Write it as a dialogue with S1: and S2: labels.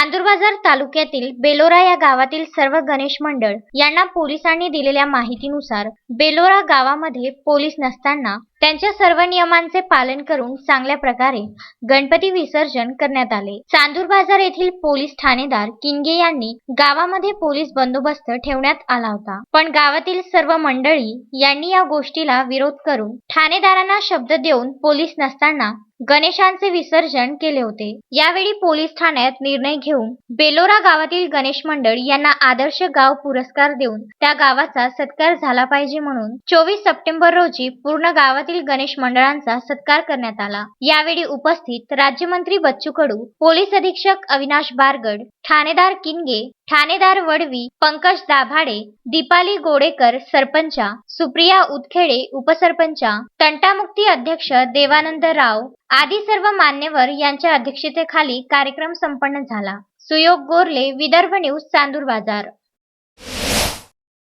S1: चांदूरबाजार तालुक्यातील बेलोरा या गावातील सर्व गणेश मंडळ यांना पोलिसांनी दिलेल्या माहितीनुसार बेलोरा गावामध्ये पोलीस नसताना त्यांच्या सर्व नियमांचे पालन करून चांगल्या प्रकारे गणपती विसर्जन करण्यात आले. चांदूर बाजार येथील पोलीस ठाणेदार किनगे यांनी गावामध्ये पोलीस बंदोबस्त ठेवण्यात आला होता. पण गावातील सर्व मंडळी यांनी या गोष्टीला विरोध करून ठाणेदारांना शब्द देऊन पोलीस नसताना गणेशांचे विसर्जन केले होते. यावेळी पोलीस ठाण्यात निर्णय घेऊन बेलोरा गावातील गणेश मंडळ यांना आदर्श गाव पुरस्कार देऊन त्या गावाचा सत्कार झाला पाहिजे म्हणून चोवीस सप्टेंबर रोजी पूर्ण गावातील गणेश मंडळांचा सत्कार करण्यात आला. यावेळी उपस्थित राज्यमंत्री बच्चू कडू पोलीस अधीक्षक अविनाश बारगड ठाणेदार किनगे ठाणेदार वडवी पंकज दाभाडे दीपाली गोडेकर सरपंचा सुप्रिया उदखेडे उपसरपंचा तंटामुक्ती अध्यक्ष देवानंद राव आदी सर्व मान्यवर यांच्या अध्यक्षतेखाली कार्यक्रम संपन्न झाला. सुयोग गोरले विदर्भ न्यूज चांदूर बाजार.